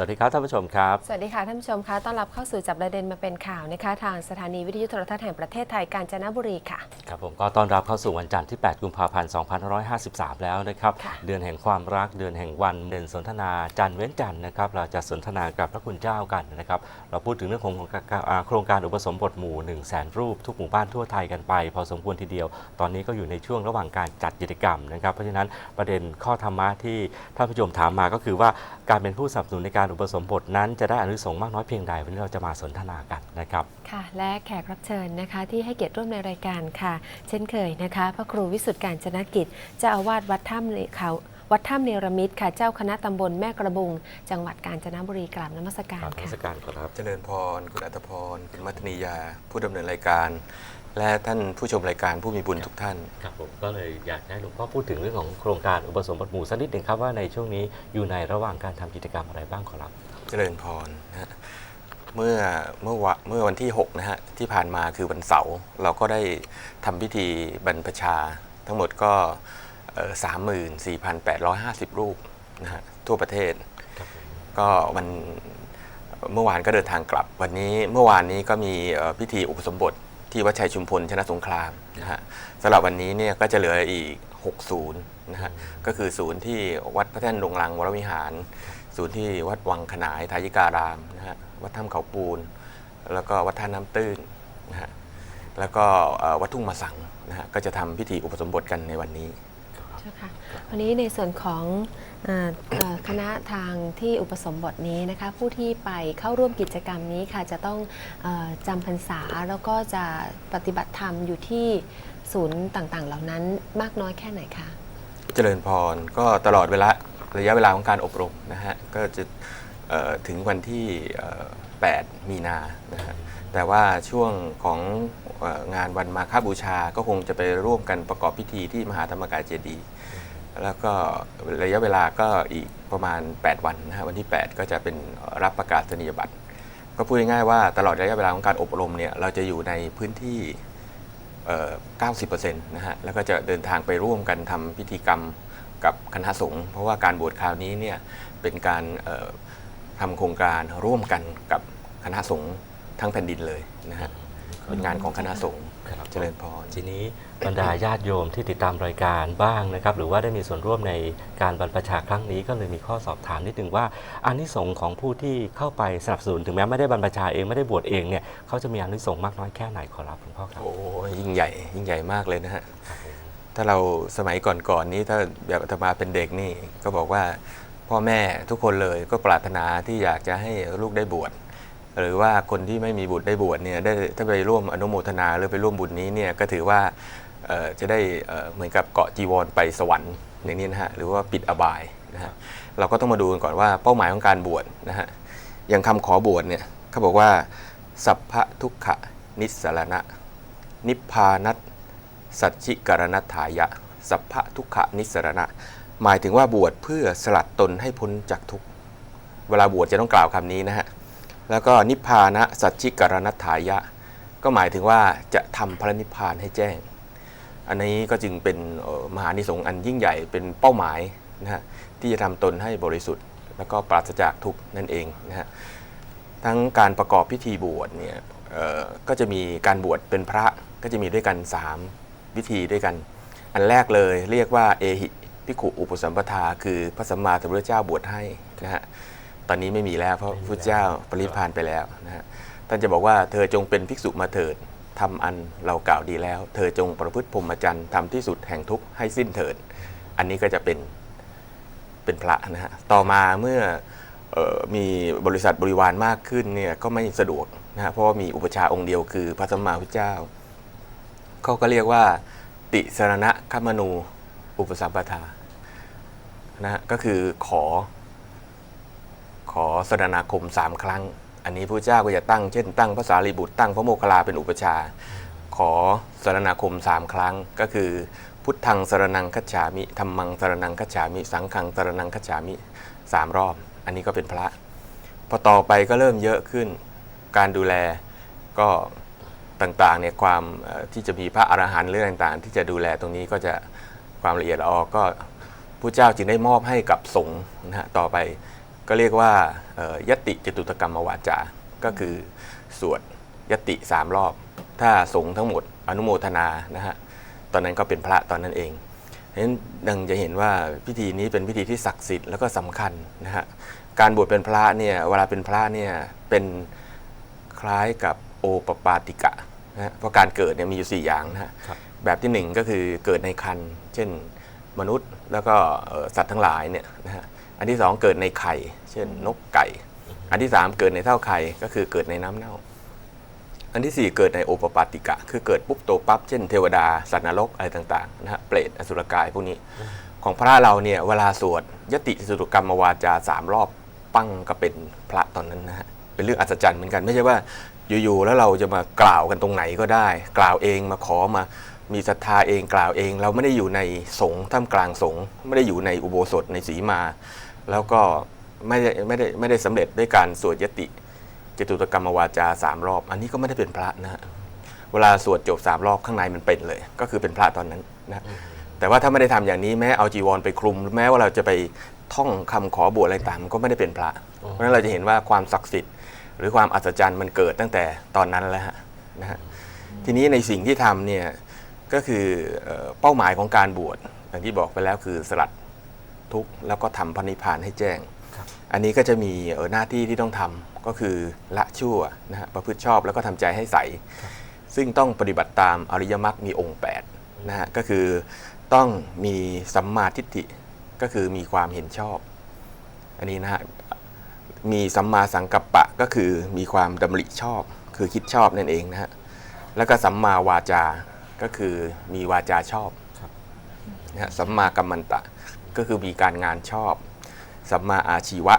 สวัสดีครับท่านผู้ชมครับ สวัสดีค่ะท่านผู้ชมคะต้อนรับเข้าสู่จับประเด็นมาเป็นข่าวนะคะทางสถานีวิทยุโทรทัศน์แห่งประเทศไทยกาญจนบุรีค่ะครับผมก็ต้อนรับเข้าสู่วันจันทร์ที่ 8 กุมภาพันธ์ 2553 แล้วนะครับค่ะเดือนแห่งความรักเดือนแห่งวันเด่นสนทนาจันทร์เว้นจันทร์นะครับ เราจะสนทนากับพระคุณเจ้ากันนะครับ เราพูดถึงเรื่องของอ่าโครงการอุปสมบทหมู่ 1 0 0 0 0แสนรูปทุกหมู่บ้านทั่วไทยกันไป พอสมควรทีเดียว ตอนนี้ก็อยู่ในช่วงระหว่างการจัดกิจกรรมนะครับ เพราะฉะนั้นประเด็นข้อธรรมะที่ท่านผู้ชมถามมาก็คือว่าการเป็นผู้สนับสนุนในการอุปสมบทนั้นจะได้อานิสงส์มากน้อยเพียงใดวันนี้เราจะมาสนทนากันนะครับค่ะ และแขกรับเชิญนะคะที่ให้เกียรติร่วมในรายการค่ะ เช่นเคยนะคะ พระครูวิสุทธิการจนกิจเจ้าอาวาสวัดถ้ำเนเขาวัดถ้ำเนรมิตค่ะเจ้าคณะตำบลแม่กระบุง จังหวัดกาญจนบุรีกราบนมัสการครับเทค่ะศกาลครับเจริญพร คุณอัตพร คุณมัทนียา ผู้ดำเนินรายการ และท่านผู้ชมรายการผู้มีบุญทุกท่าน ครับผมก็เลยอยากให้หลวงพ่อพูดถึงเรื่องของโครงการอุปสมบทหมู่สักนิดหนึ่งครับว่าในช่วงนี้อยู่ในระหว่างการทำกิจกรรมอะไรบ้างขอรับ เจริญพรนะฮะเมื่อเมื่อวะเมื่อวันที่6นะฮะที่ผ่านมาคือวันเสาร์เราก็ได้ทำพิธีบรรพชา ทั้งหมดก็สามหมื่นสี่พันแปดร้อยห้าสิบรูปนะฮะทั่วประเทศครับผมก็วันเมื่อวานก็เดินทางกลับ วันนี้เมื่อวานนี้ก็มีเอ่อพิธีอุปสมบท ที่วัดชัยชุมพลชนะสงครามนะฮะสำหรับวันนี้เนี่ยก็จะเหลืออีก 6 ศูนย์นะฮะก็คือศูนย์ที่วัดพระแท่นดงรังวรวิหาร ศูนย์ที่วัดวังขนายทายิการามนะฮะวัดถ้ำเขาปูน แล้วก็วัดท่าน้ำตื้นนะฮะแล้วก็วัดทุ่งมาสังนะฮะก็จะทำพิธีอุปสมบทกันในวันนี้ เจ้าค่ะวันนี้ในส่วนของอคณะทางที่อุปสมบทนี้นะคะผู้ที่ไปเข้าร่วมกิจกรรมนี้ค่ะจะต้องอจำพรรษาแล้วก็จะปฏิบัติธรรมอยู่ที่ศูนย์ต่างๆ เหล่านั้นมากน้อยแค่ไหนคะเจริญพรก็ตลอดเวลาระยะเวลาของการอบรมนะฮะก็จะถึงวันที่ 8 มีนานะฮะแต่ว่าช่วงของ งานวันมาฆบูชาก็คงจะไปร่วมกันประกอบพิธีที่มหาธรรมกายเจดีย์แล้วก็ระยะเวลาก็อีกประมาณ 8 วันนะฮะวันที่ 8 ก็จะเป็นรับประกาศนียบัตร ก็พูดง่ายๆว่าตลอดระยะเวลาของการอบรมเนี่ยเราจะอยู่ในพื้นที่เอ่อ90%นะฮะแล้วก็จะเดินทางไปร่วมกันทำพิธีกรรมกับคณะสงฆ์เพราะว่าการบวชคราวนี้เนี่ยเป็นการทำโครงการร่วมกันกับคณะสงฆ์ทั้งแผ่นดินเลยนะฮะ งานของคณะสงฆ์ครับเจริญพร ทีนี้บรรดาญาติโยมที่ติดตามรายการบ้างนะครับ หรือว่าได้มีส่วนร่วมในการบรรพชาครั้งนี้ก็เลยมีข้อสอบถามนิดนึงว่าอานิสงส์ของผู้ที่เข้าไปสนับสนุนถึงแม้ไม่ได้บรรพชาเองไม่ได้บวชเองเนี่ยเขาจะมีอานิสงส์มากน้อยแค่ไหนขอรับหลวงพ่อครับ โอ้ยิ่งใหญ่ ยิ่งใหญ่มากเลยนะฮะครับผมถ้าเราสมัยก่อนๆนี้ถ้าแบบอาตมาเป็นเด็กนี่ก็บอกว่าพ่อแม่ทุกคนเลยก็ปรารถนาที่อยากจะให้ลูกได้บวช หรือว่าคนที่ไม่มีบุตรได้บวชเนี่ยได้ถ้าไปร่วมอนุโมทนาหรือไปร่วมบุญนี้เนี่ยก็ถือว่าจะได้เหมือนกับเกาะจีวรไปสวรรค์อย่างนี้นะฮะหรือว่าปิดอบายนะฮะเราก็ต้องมาดูกันก่อนว่าเป้าหมายของการบวชนะฮะอย่างคำขอบวชเนี่ยเขาบอกว่าสัพพะทุกขะนิสรณะ นิพพานัตสัจจิกรณัฐายะ สัพพะทุกขะนิสรณะ หมายถึงว่าบวชเพื่อสลัดตนให้พ้นจากทุกเวลาบวชจะต้องกล่าวคำนี้นะฮะ แล้วก็นิพพานะสัจจิกรณัฏฐายะ ก็หมายถึงว่าจะทำพระนิพพานให้แจ้ง อันนี้ก็จึงเป็นมหานิสงส์อันยิ่งใหญ่เป็นเป้าหมายนะฮะที่จะทำตนให้บริสุทธิ์ แล้วก็ปราศจากทุกข์นั่นเองนะฮะทั้งการประกอบพิธีบวชเนี่ยเออก็จะมีการบวชเป็นพระก็จะมีด้วยกัน 3 วิธีด้วยกัน อันแรกเลยเรียกว่าเอหิพิขุอุปสัมปทา คือพระสัมมาสัมพุทธเจ้าบวชให้นะฮะ ตอนนี้ไม่มีแล้วเพราะพระเจ้าปรินิพพานไปแล้วนะฮะท่านจะบอกว่าเธอจงเป็นภิกษุมาเถิดทำอันเรากล่าวดีแล้ว เธอจงประพฤติพรหมจรรย์ทำที่สุดแห่งทุกข์ให้สิ้นเถิด อันนี้ก็จะเป็นเป็นพระนะฮะต่อมาเมื่อเออมีบริษัทบริวารมากขึ้นเนี่ยก็ไม่สะดวกนะฮะเพราะว่ามีอุปชฌาย์องค์เดียวคือพระสัมมาพุทธเจ้าเขาก็เรียกว่า ติสรณะคัมมนู อุปสัมปทานะฮะก็คือขอข อสรณาคมสามครั้ง อันนี้พระเจ้าก็จะตั้งเช่นตั้งพระสารีบุตรตั้งพระโมคคัลลาเป็นอุปชา ขอสรณาคมสามครั้ง ก็คือ พุทธังสรนังคัจฉามิธรรมังสรนังคัจฉามิ สังฆังสรนังคัจฉามิสามรอบ อันนี้ก็เป็นพระ พอต่อไปก็เริ่มเยอะขึ้น การดูแลก็ต่างๆเนี่ยความที่จะมีพระอรหันต์หรือต่างๆ ที่จะดูแลตรงนี้ก็จะความละเอียดออก็ผู้เจ้าจึงได้มอบให้กับสงฆ์นะฮะต่อไป ก็เรียกว่าเอ่อยติจตุตกรรมวาจา ก็คือสวดยติสามรอบ ถ้าสงฆ์ทั้งหมดอนุโมทนานะฮะตอนนั้นก็เป็นพระตอนนั้นเองเพราะฉะนั้นดังจะเห็นว่าพิธีนี้เป็นพิธีที่ศักดิ์สิทธิ์แล้วก็สำคัญนะฮะการบวชเป็นพระเนี่ยเวลาเป็นพระเนี่ยเป็นคล้ายกับโอปปาติกะนะฮะเพราะการเกิดเนี่ยมีอยู่ 4 อย่างนะฮะครับแบบที่หนึ่งก็คือเกิดในคันเช่นมนุษย์แล้วก็เอ่อสัตว์ทั้งหลายเนี่ยนะฮะ อันที่สองเกิดในไข่ เช่นนกไก่ อันที่สามเกิดในเท่าไข่ก็คือเกิดในน้ำเน่า อันที่สี่เกิดในโอปปาติกะ คือเกิดปุ๊บโตปั๊บเช่นเทวดา สัตว์นรกอะไรต่างๆนะฮะเปรตอสุรกายพวกนี้ ของพระเราเนี่ยเวลาสวดยติสุตกรรมวาจาสามรอบปั้งก็เป็นพระตอนนั้นนะฮะเป็นเรื่องอัศจรรย์เหมือนกันไม่ใช่ว่าอยู่ๆแล้วเราจะมากล่าวกันตรงไหนก็ได้ กล่าวเองมาขอมามีศรัทธาเองกล่าวเอง เราไม่ได้อยู่ในสงฆ์ท่ามกลางสงฆ์ไม่ได้อยู่ในอุโบสถในสีมา แล้วก็ไม่ได้ไม่ได้ไม่ได้สำเร็จด้วยการสวดยติจตุตกรรมวาจาสามรอบ อันนี้ก็ไม่ได้เป็นพระนะเวลาสวดจบสามรอบข้างในมันเป็นเลย ก็คือเป็นพระตอนนั้นนะแต่ว่าถ้าไม่ได้ทำอย่างนี้แม้เอาจีวรไปคลุม แม้ว่าเราจะไปท่องคำขอบวชอะไรต่างมันก็ไม่ได้เป็นพระ เพราะฉะนั้นเราจะเห็นว่าความศักดิ์สิทธิ์ หรือความอัศจรรย์มันเกิดตั้งแต่ตอนนั้นแล้วนะฮะทีนี้ในสิ่งที่ทำเนี่ยก็คือเป้าหมายของการบวชอย่างที่บอกไปแล้วคือสลัด ทุกข์แล้วก็ทำพระนิพพานให้แจ้งครับอันนี้ก็จะมีเอ่อหน้าที่ที่ต้องทำก็คือละชั่วนะฮะประพฤติชอบแล้วก็ทำใจให้ใส ซึ่งต้องปฏิบัติตามอริยมรรคมีองค์8นะฮะก็คือต้องมีสัมมาทิฏฐิก็คือมีความเห็นชอบ อันนี้นะฮะมีสัมมาสังกัปปะก็คือมีความดำริชอบ คือคิดชอบนั่นเองนะฮะแล้วก็สัมมาวาจาก็คือมีวาจาชอบครับนะฮะสัมมากัมมันตะ ก็คือมีการงานชอบสัมมาอาชีวะ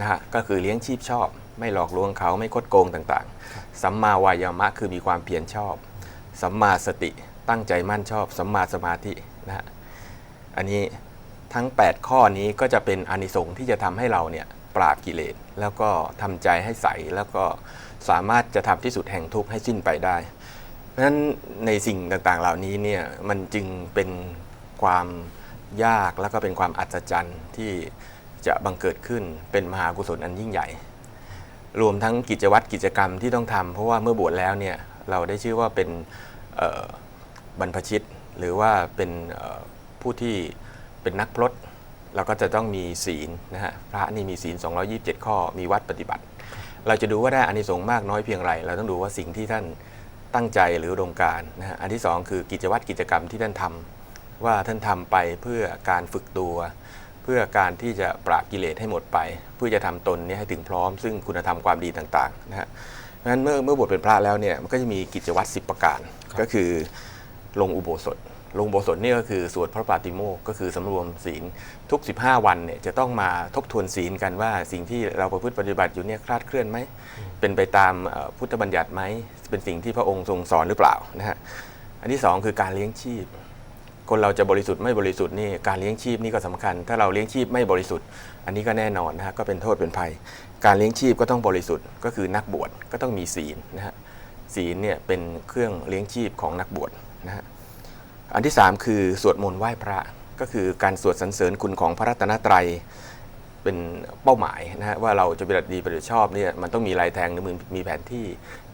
นะฮะก็คือเลี้ยงชีพชอบ ไม่หลอกลวงเขาไม่คดโกงต่างๆ สัมมาวายามะคือมีความเพียรชอบ สัมมาสติตั้งใจมั่นชอบสัมมาสมาธินะฮะอันนี้ทั้ง 8 ข้อนี้ก็จะเป็นอนิสงส์ที่จะทำให้เราเนี่ยปราบกิเลส แล้วก็ทำใจให้ใสแล้วก็สามารถจะทำที่สุดแห่งทุกข์ให้สิ้นไปได้ เพราะฉะนั้นในสิ่งต่างๆเหล่านี้เนี่ยมันจึงเป็นความ ยากแล้วก็เป็นความอัศจรรย์ที่จะบังเกิดขึ้นเป็นมหากุศลอันยิ่งใหญ่ รวมทั้งกิจวัตรกิจกรรมที่ต้องทำเพราะว่าเมื่อบวชแล้วเนี่ยเราได้ชื่อว่าเป็นบรรพชิต หรือว่าเป็นผู้ที่เป็นนักพรตเราก็จะต้องมีศีลนะฮะพระนี่มีศีล 227 ข้อมีวัดปฏิบัติ เราจะดูว่าได้อานิสงส์มากน้อยเพียงไร เราต้องดูว่าสิ่งที่ท่านตั้งใจหรืออุดมการนะฮะอันที่สองคือกิจวัตรกิจกรรมที่ท่านทำ ว่าท่านทำไปเพื่อการฝึกตัว เพื่อการที่จะปราบกิเลสให้หมดไป เพื่อจะทำตนเนี้ให้ถึงพร้อม ซึ่งคุณธรรมความดีต่างๆนะฮะเพราะฉะนั้นเมื่อเมื่อบวชเป็นพระแล้วเนี่ยมันก็จะมีกิจวัตร10 ประการก็คือลงอุโบสถลงอุโบสถนี่ก็คือสวดพระปาติโมกข์ก็คือสำรวมศีลทุก 15 วันเนี่ยจะต้องมาทบทวนศีลกันว่าสิ่งที่เราประพฤติปฏิบัติอยู่เนี่ยคลาดเคลื่อนไหม เป็นไปตามเอ่อพุทธบัญญัติไหม เป็นสิ่งที่พระองค์ทรงสอนหรือเปล่านะฮะอันที่สองคือการเลี้ยงชีพ คนเราจะบริสุทธิ์ไม่บริสุทธิ์นี่การเลี้ยงชีพนี่ก็สำคัญ ถ้าเราเลี้ยงชีพไม่บริสุทธิ์ อันนี้ก็แน่นอนนะฮะก็เป็นโทษเป็นภัย การเลี้ยงชีพก็ต้องบริสุทธิ์ ก็คือนักบวชก็ต้องมีศีลนะฮะศีลเนี่ยเป็นเครื่องเลี้ยงชีพของนักบวชนะฮะอันที่สามคือสวดมนต์ไหว้พระก็คือการสวดสรรเสริญคุณของพระรัตนตรัยเป็นเป้าหมายนะฮะว่าเราจะปฏิบัติดีปฏิบัติชอบเนี่ยมันต้องมีลายแทงหรือมีมีแผนที่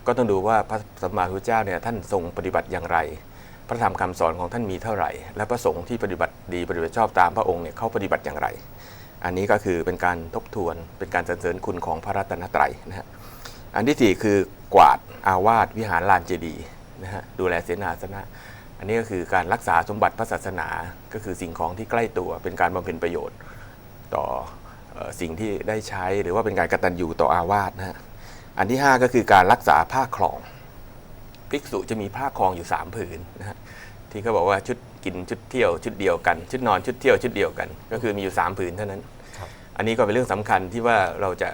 ก็ต้องดูว่าพระสัมมาสัมพุทธเจ้าเนี่ยท่านทรงปฏิบัติอย่างไร พระธรรมคำสอนของท่านมีเท่าไหร่ และพระสงฆ์ที่ปฏิบัติดีปฏิบัติชอบตามพระองค์เนี่ยเขาปฏิบัติอย่างไร อันนี้ก็คือเป็นการทบทวนเป็นการสรรเสริญคุณของพระรัตนตรัยนะฮะอันที่สี่คือกวาดอาวาสวิหารลานเจดีนะฮะดูแลเสนาสนะ อันนี้ก็คือการรักษาสมบัติพระศาสนา ก็คือสิ่งของที่ใกล้ตัวเป็นการบำเพ็ญประโยชน์ ต่ออสิ่งที่ได้ใช้หรือว่าเป็นการกระตัญญูต่ออาวาสนะฮะอันที่ 5 ก็คือการรักษาผ้าคลอง ภิกษุจะมีผ้าคลองอยู่ 3 ผืนนะฮะที่เขาบอกว่าชุดกินชุดเที่ยวชุดเดียวกัน ชุดนอนชุดเที่ยวชุดเดียวกัน ก็คือมีอยู่ 3 ผืนเท่านั้นครับอันนี้ก็เป็นเรื่องสำคัญที่ว่าเราจะ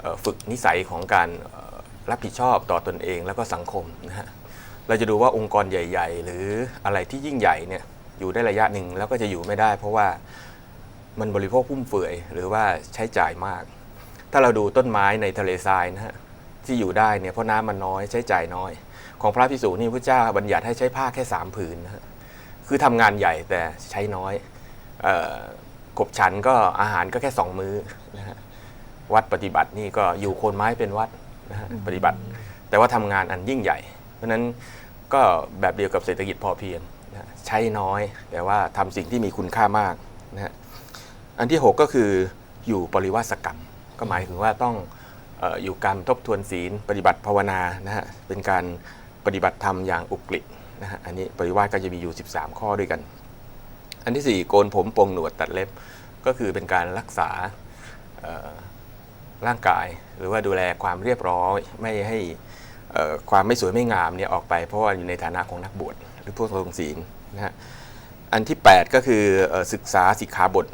เอ่อฝึกนิสัยของการเอ่อรับผิดชอบต่อตนเองแล้วก็สังคมนะฮะเราจะดูว่าองค์กรใหญ่ ๆ หรืออะไรที่ยิ่งใหญ่เนี่ยอยู่ได้ระยะหนึ่งแล้วก็จะอยู่ไม่ได้ เพราะว่ามันบริโภคฟุ่มเฟือยหรือว่าใช้จ่ายมาก ถ้าเราดูต้นไม้ในทะเลทรายนะฮะ ที่อยู่ได้เนี่ยเพราะน้ำมันน้อยใช้จ่ายน้อย ของพระพิสูจน์นี่พระเจ้าบัญญัติให้ใช้ผ้าแค่สามผืนนะฮะคือทำงานใหญ่แต่ใช้น้อยเออกบฉันก็อาหารก็แค่สองมื้อนะฮะวัดปฏิบัตินี่ก็อยู่โคนไม้เป็นวัดนะฮะปฏิบัติ แต่ว่าทำงานอันยิ่งใหญ่ เพราะฉะนั้นก็แบบเดียวกับเศรษฐกิจพอเพียงนะฮะใช้น้อย แต่ว่าทำสิ่งที่มีคุณค่ามากนะฮะอันที่ 6 ก็คืออยู่ปริวาสกรรม ก็หมายถึงว่าต้องเอยู่การทบทวนศีล ปฏิบัติภาวนานะฮะเป็นการปฏิบัติธรรมอย่างอุกฤษนะฮะอันนี้ปริวาสก็จะมีอยู่ 13 ข้อด้วยกัน อันที่ 4 โกนผมปรงหนวดตัดเล็บก็คือเป็นการรักษาร่างกาย หรือว่าดูแลความเรียบร้อยไม่ให้ความไม่สวยไม่งามเนี่ยออกไปเพราะว่าอยู่ในฐานะของนักบวชหรือผู้ทรงศีลนะฮะอันที่ 8 ก็คืออศึกษาสิกขาบท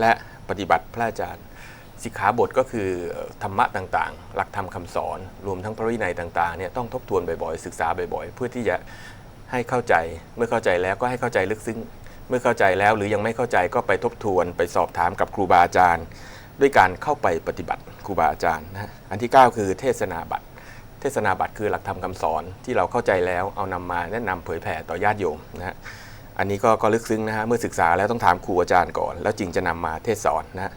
และปฏิบัติพระอาจารย์ สิกขาบทก็คือธรรมะต่างๆ หลักธรรมคำสอน รวมทั้งพระวินัยต่างๆเนี่ยต้องทบทวนบ่อยๆ ศึกษาบ่อยๆ เพื่อที่จะให้เข้าใจ เมื่อเข้าใจแล้วก็ให้เข้าใจลึกซึ้ง เมื่อเข้าใจแล้วหรือยังไม่เข้าใจก็ไปทบทวน ไปสอบถามกับครูบาอาจารย์ ด้วยการเข้าไปปฏิบัติครูบาอาจารย์นะอันที่ 9 คือเทศนาบัตร เทศนาบัตรคือหลักธรรมคำสอนที่เราเข้าใจแล้วเอานำมาแนะนำเผยแผ่ต่อญาติโยมนะฮะอันนี้ก็ก็ลึกซึ้งนะฮะเมื่อศึกษาแล้วต้องถามครูอาจารย์ก่อน แล้วจึงจะนำมาเทศสอนนะฮะ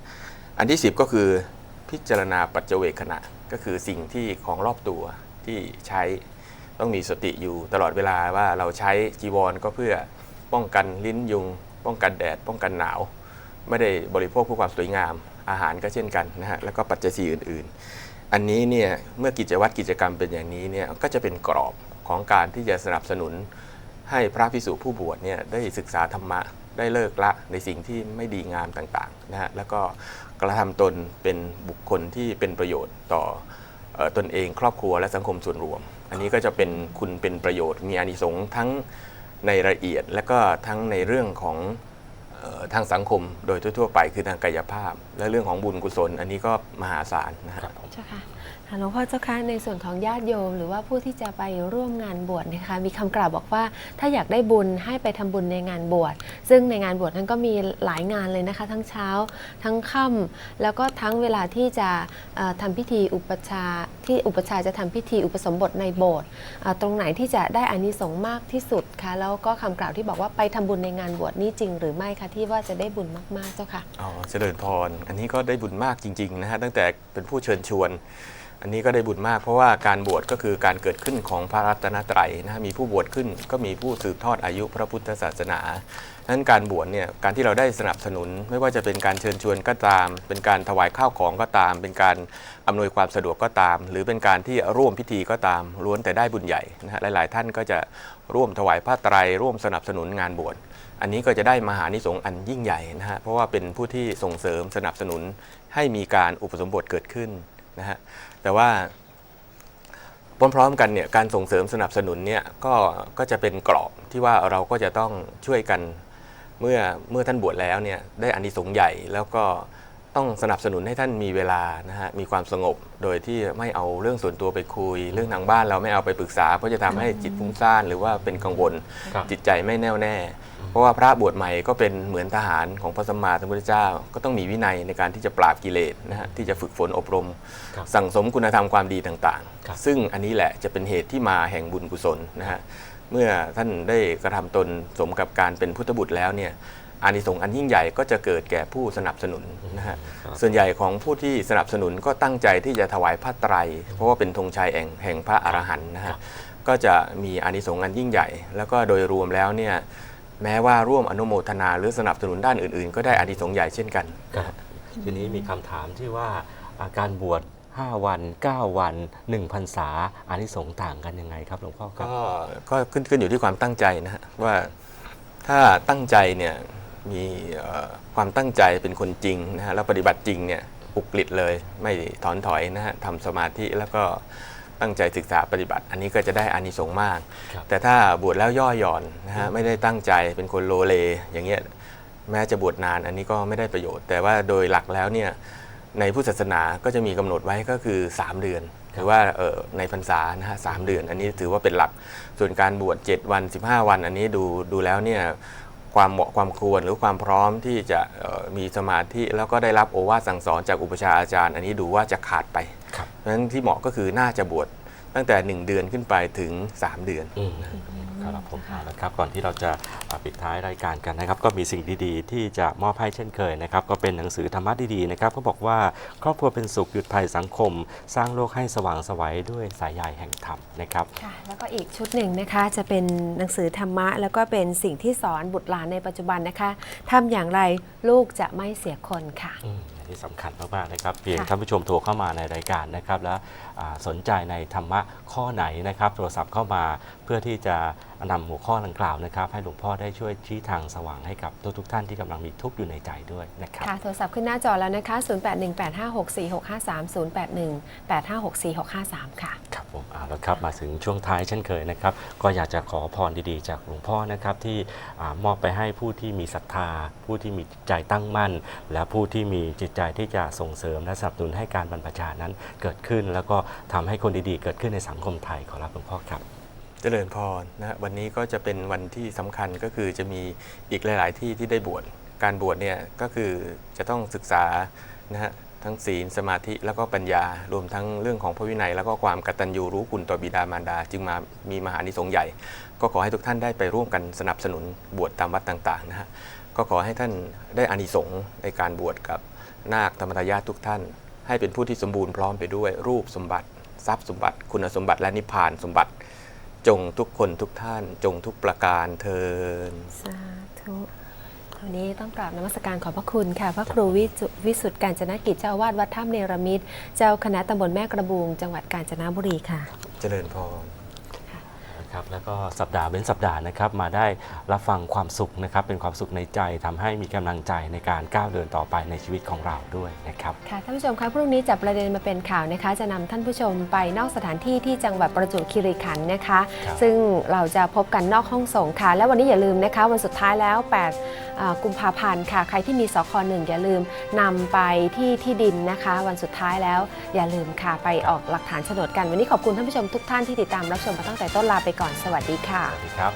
อันที่ 10 ก็คือพิจารณาปัจเจเวคขณะ ก็คือสิ่งที่ของรอบตัวที่ใช้ต้องมีสติอยู่ตลอดเวลาว่าเราใช้จีวรก็เพื่อป้องกันลิ้นยุง ป้องกันแดด ป้องกันหนาว ไม่ได้บริโภคเพื่อความสวยงาม อาหารก็เช่นกันนะฮะแล้วก็ปัจจัยสี่อื่น ๆ อันนี้เนี่ยเมื่อกิจวัตรกิจกรรมเป็นอย่างนี้เนี่ยก็จะเป็นกรอบของการที่จะสนับสนุน ให้พระพิสุผู้บวชเนี่ยได้ศึกษาธรรมะได้เลิกละในสิ่งที่ไม่ดีงามต่างๆนะฮะแล้วก็ กระทำตนเป็นบุคคลที่เป็นประโยชน์ต่ออตนเองครอบครัวและสังคมส่วนรวม อันนี้ก็จะเป็นคุณเป็นประโยชน์มีอานิสงส์ทั้งในรายละเอียดและก็ทั้งในเรื่องของ ทางสังคมโดยทั่วๆไปคือทางกายภาพ และเรื่องของบุญกุศล อันนี้ก็มหาศาลนะฮะเจ้าค่ะค่ะหลวงพ่อเจ้าค่ะในส่วนของญาติโยม หรือว่าผู้ที่จะไปร่วมงานบวชนะคะมีคำกล่าวบอกว่าถ้าอยากได้บุญให้ไปทำบุญในงานบวชซึ่งในงานบวชนั้นก็มีหลายงานเลยนะคะ ทั้งเช้า ทั้งค่ำแล้วก็ทั้งเวลาที่จะเอ่อทำพิธีอุปชฌาย์ที่อุปชฌาย์จะทำพิธีอุปสมบทในโบสถ์อ่าตรงไหนที่จะได้อานิสงส์มากที่สุดคะแล้วก็คำกล่าวที่บอกว่าไปทำบุญในงานบวชนี่จริงหรือไม่คะที่ว่าจะได้บุญมาก ๆ เจ้าค่ะ อ๋อเจริญพร อันนี้ก็ได้บุญมากจริงๆนะฮะตั้งแต่เป็นผู้เชิญชวน อันนี้ก็ได้บุญมากเพราะว่าการบวชก็คือการเกิดขึ้นของพระรัตนตรัยนะฮะมีผู้บวชขึ้นก็มีผู้สืบทอดอายุพระพุทธศาสนาดังนั้นการบวชเนี่ยการที่เราได้สนับสนุน ไม่ว่าจะเป็นการเชิญชวนก็ตาม เป็นการถวายข้าวของก็ตาม เป็นการอำนวยความสะดวกก็ตาม หรือเป็นการที่ร่วมพิธีก็ตามล้วนแต่ได้บุญใหญ่นะฮะหลาย ๆ ท่านก็จะร่วมถวายผ้าไตรร่วมสนับสนุนงานบวช อันนี้ก็จะได้มหานิสงส์อันยิ่งใหญ่นะฮะเพราะว่าเป็นผู้ที่ส่งเสริมสนับสนุนให้มีการอุปสมบทเกิดขึ้นนะฮะแต่ว่าพร้อมๆกันเนี่ยการส่งเสริมสนับสนุนเนี่ยก็ก็จะเป็นกรอบที่ว่าเราก็จะต้องช่วยกันเมื่อเมื่อท่านบวชแล้วเนี่ยได้อานิสงส์ใหญ่แล้วก็ ต้องสนับสนุนให้ท่านมีเวลานะฮะมีความสงบ โดยที่ไม่เอาเรื่องส่วนตัวไปคุย เรื่องทางบ้านเราไม่เอาไปปรึกษา เพราะจะทำให้จิตฟุ้งซ่านหรือว่าเป็นกังวลครับจิตใจไม่แน่วแน่ เพราะว่าพระบวชใหม่ก็เป็นเหมือนทหารของพระสัมมาสัมพุทธเจ้า ก็ต้องมีวินัยในการที่จะปราบกิเลสนะฮะที่จะฝึกฝนอบรมครับสั่งสมคุณธรรมความดีต่างครับๆซึ่งอันนี้แหละจะเป็นเหตุที่มาแห่งบุญกุศลนะฮะเมื่อท่านได้กระทำตนสมกับการเป็นพุทธบุตรแล้วเนี่ย อานิสงส์อันยิ่งใหญ่ก็จะเกิดแก่ผู้สนับสนุนนะฮะครับส่วนใหญ่ของผู้ที่สนับสนุนก็ตั้งใจที่จะถวายผ้าไตร เพราะว่าเป็นธงชัยแห่งแห่งพระอรหันต์นะครัฮะบก็จะมีอานิสงส์อันยิ่งใหญ่ แล้วก็โดยรวมแล้วเนี่ยแม้ว่าร่วมอนุโมทนาหรือสนับสนุนด้านอื่นๆ ก็ได้อานิสงส์ใหญ่เช่นกันครับทีนี้มีคำถามที่ว่าอ่าการบวช5 วัน 9 วัน1พรรษาอานิสงส์ต่างกันยังไงครับหลวงพ่อครับก็ก็ขึ้นขึ้นอยู่ที่ความตั้งใจนะฮะว่าถ้าตั้งใจเนี่ย มีเอ่อความตั้งใจเป็นคนจริงนะฮะแล้วปฏิบัติจริงเนี่ยอุกฤษเลยไม่ถอนถอยนะฮะทำสมาธิแล้วก็ตั้งใจศึกษาปฏิบัติ อันนี้ก็จะได้อานิสงส์มากครับแต่ถ้าบวชแล้วย่อหย่อนนะฮะไม่ได้ตั้งใจเป็นคนโลเลอย่างเงี้ยแม้จะบวชนานอันนี้ก็ไม่ได้ประโยชน์ แต่ว่าโดยหลักแล้วเนี่ยในพุทธศาสนาก็จะมีกำหนดไว้ก็คือ 3 เดือนหรือว่าเอ่อในพรรษานะฮะสามเดือน อันนี้ถือว่าเป็นหลักส่วนการบวช7วัน 15 วัน อันนี้ดูดูแล้วเนี่ย ความเหมาะความควรหรือความพร้อมที่จะเอ่อมีสมาธิแล้วก็ได้รับโอวาทสั่งสอนจากอุปชฌาย์อาจารย์ อันนี้ดูว่าจะขาดไปครับเพราะฉะนั้นที่เหมาะก็คือน่าจะบวช ตั้งแต่ 1 เดือนขึ้นไปถึง 3 เดือน อืมครับผมเอาละครับก่อนที่เราจะอ่าปิดท้ายรายการกันนะครับ ก็มีสิ่งดีๆ ที่จะมอบให้เช่นเคยนะครับ ก็เป็นหนังสือธรรมะดีๆนะครับก็บอกว่าครอบครัวเป็นสุขหยุดภัยสังคม สร้างโลกให้สว่างไสวัยด้วยสายใยแห่งธรรมนะครับ ค่ะแล้วก็อีกชุดหนึ่งนะคะจะเป็นหนังสือธรรมะ แล้วก็เป็นสิ่งที่สอนบุตรหลานในปัจจุบันนะคะทำอย่างไรลูกจะไม่เสียคนค่ะ อืมอันนี้สำคัญมากๆนะครับ เพียงค่ะ ท่านผู้ชมโทรเข้ามาในรายการนะครับ แล้วอ่า สนใจในธรรมะข้อไหนนะครับ โทรศัพท์เข้ามาเพื่อที่จะนำหัวข้อดังกล่าวนะครับ ให้หลวงพ่อได้ช่วยชี้ทางสว่างให้กับทุกๆท่านที่กำลังมีทุกข์อยู่ในใจด้วยนะครับค่ะโทรศัพท์ขึ้นหน้าจอแล้วนะคะ 0818564653 0818564653 ค่ะครับผมเอาละครับมาถึงช่วงท้ายเช่นเคยนะครับ ก็อยากจะขอพรดีๆ จากหลวงพ่อนะครับที่อามอบไปให้ผู้ที่มีศรัทธา ผู้ที่มีจิตใจตั้งมั่น และผู้ที่มีจิตใจที่จะส่งเสริมและสนับสนุนให้การบรรพชานั้นเกิดขึ้น แล้วก็ทำให้คนดีๆ เกิดขึ้นในสังคมไทยขอรับหลวงพ่อครับเจริญพรนะวันนี้ก็จะเป็นวันที่สำคัญก็คือจะมีอีกหลาย ๆ ที่ที่ได้บวชการบวชเนี่ยก็คือจะต้องศึกษานะฮะทั้งศีลสมาธิแล้วก็ปัญญา รวมทั้งเรื่องของพระวินัย แล้วก็ความกตัญญูรู้คุณต่อบิดามารดา จึงมามีมหานิสงส์ใหญ่ ก็ขอให้ทุกท่านได้ไปร่วมกันสนับสนุนบวชตามวัดต่างๆนะฮะก็ขอให้ท่านได้อานิสงส์ในการบวชกับนาคธรรมทายาททุกท่าน ให้เป็นผู้ที่สมบูรณ์พร้อมไปด้วยรูปสมบัติ ทรัพย์สมบัติ คุณสมบัติและนิพพานสมบัติ จงทุกคนทุกท่าน จงทุกประการเทินสาธุวันนี้ต้องกราบนมัสการขอบพระคุณค่ะ พระครูวิจุวิสุทธิ์การจนกิจเจ้าอาวาสวัดถ้ำเนรมิตร เจ้าคณะตำบลแม่กระบุงจังหวัดกาญจนบุรีค่ะ เจริญพรนะ ครับแล้วก็สัปดาห์เป็นสัปดาห์นะครับมาได้รับฟังความสุขนะครับเป็นความสุขในใจทำให้มีกำลังใจในการก้าวเดินต่อไปในชีวิตของเราด้วยนะครับค่ะท่านผู้ชมคะพรุ่งนี้จับประเด็นมาเป็นข่าวนะคะ จะนำท่านผู้ชมไปนอกสถานที่ที่จังหวัดประจวบคีรีขันธ์นะคะครับซึ่งเราจะพบกันนอกห้องส่งค่ะ และวันนี้อย่าลืมนะคะ วันสุดท้ายแล้ว8อ่ากุมภาพันธ์ค่ะใครที่มีสคหนึ่งอย่าลืมนำไปที่ที่ดินนะคะ วันสุดท้ายแล้วอย่าลืมค่ะไปออกหลักฐานโฉนดกันวันนี้ขอบคุณท่านผู้ชมทุกท่านที่ติดตามรับชมมาตั้งแต่ต้นลาไปก่อนสวัสดีค่ะ สวัสดีครับ